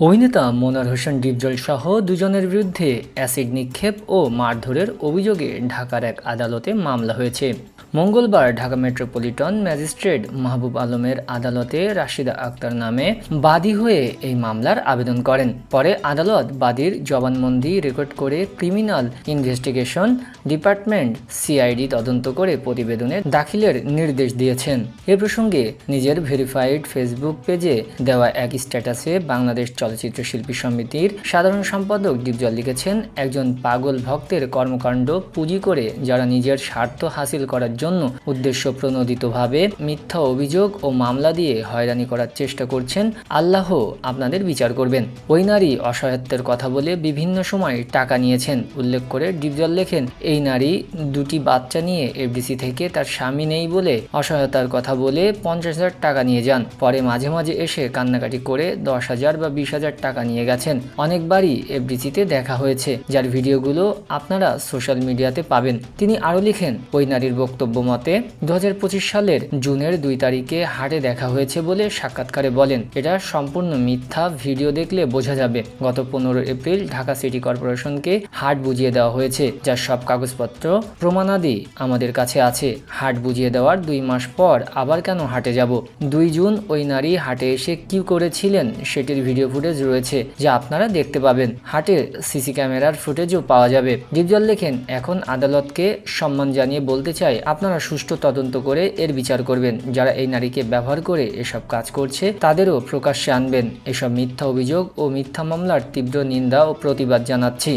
অভিনেতা মোনার হোসেন ডিপজল সহ দুজনের বিরুদ্ধে অ্যাসিড নিক্ষেপ ও মারধরের অভিযোগে ঢাকার এক আদালতে মামলা হয়েছে। মঙ্গলবার ঢাকা মেট্রোপলিটন ম্যাজিস্ট্রেট মাহবুব আলমের আদালতে রাশিদা আক্তার নামে বাদী হয়ে এই মামলার আবেদন করেন। পরে আদালত বাদীর জবানবন্দি রেকর্ড করে ক্রিমিনাল ইনভেস্টিগেশন ডিপার্টমেন্ট সিআইডি তদন্ত করে প্রতিবেদনে দাখিলের নির্দেশ দিয়েছেন। এ প্রসঙ্গে নিজের ভেরিফাইড ফেসবুক পেজে দেওয়া এক স্ট্যাটাসে বাংলাদেশ চলচ্চিত্র শিল্পী সমিতির সাধারণ সম্পাদক ডিপজল লিখেছেন, একজন পাগল ভক্তের কর্মকাণ্ড পুঁজি করে যারা নিজের স্বার্থ হাসিল করার জন্য উদ্দেশ্য প্রণোদিতভাবে মিথ্যা অভিযোগ ও মামলা দিয়ে হয়রানি করার চেষ্টা করছেন আল্লাহ আপনাদের বিচার করবেন। ওই নারী অসহায়ত্বের কথা বলে বিভিন্ন সময় টাকা নিয়েছেন। উল্লেখ করে ডিপজল লেখেন, এই নারী দুটি বাচ্চা নিয়ে এফডিসি থেকে তার স্বামী নেই বলে অসহায়তার কথা বলে পঞ্চাশ হাজার টাকা নিয়ে যান। পরে মাঝে মাঝে এসে কান্নাকাটি করে দশ হাজার বা বিশ হাজার টাকা নিয়ে গেছেন। অনেকবারই এফডিসিতে দেখা হয়েছে। যার ভিডিওগুলো আপনারা সোশ্যাল মিডিয়াতে পাবেন। তিনি আরও লিখেন, ওই নারীর বক্তব্য মতে দু হাজার পঁচিশ সালের জুনের দুই তারিখে হাটে দেখা হয়েছে বলে সাক্ষাৎকারে বলেন। এটা সম্পূর্ণ মিথ্যা ভিডিও দেখলে বোঝা যাবে। গত পনেরো এপ্রিল ঢাকা সিটি কর্পোরেশনকে হাট বুঝিয়ে দেওয়া হয়েছে যার সব কাগজপত্র, প্রমাণাদি আমাদের কাছে আছে। হাট বুঝিয়ে দেওয়ার দুই মাস পর আবার কেন হাটে যাব? দুই জুন ওই নারী হাটে এসে কি করেছিলেন সেটির ভিডিও ফুটেজ রয়েছে, যা আপনারা দেখতে পাবেন। হাটের সিসি ক্যামেরার ফুটেজও পাওয়া যাবে। ডিপজল লেখেন, এখন আদালতকে সম্মান জানিয়ে বলতে চাই আপনারা সুষ্ঠু তদন্ত করে এর বিচার করবেন। যারা এই নারীকে ব্যবহার করে এসব কাজ করছে, তাদেরও প্রকাশ্যে আনবেন। এসব মিথ্যা অভিযোগ ও মিথ্যা মামলার তীব্র নিন্দা ও প্রতিবাদ জানাচ্ছি।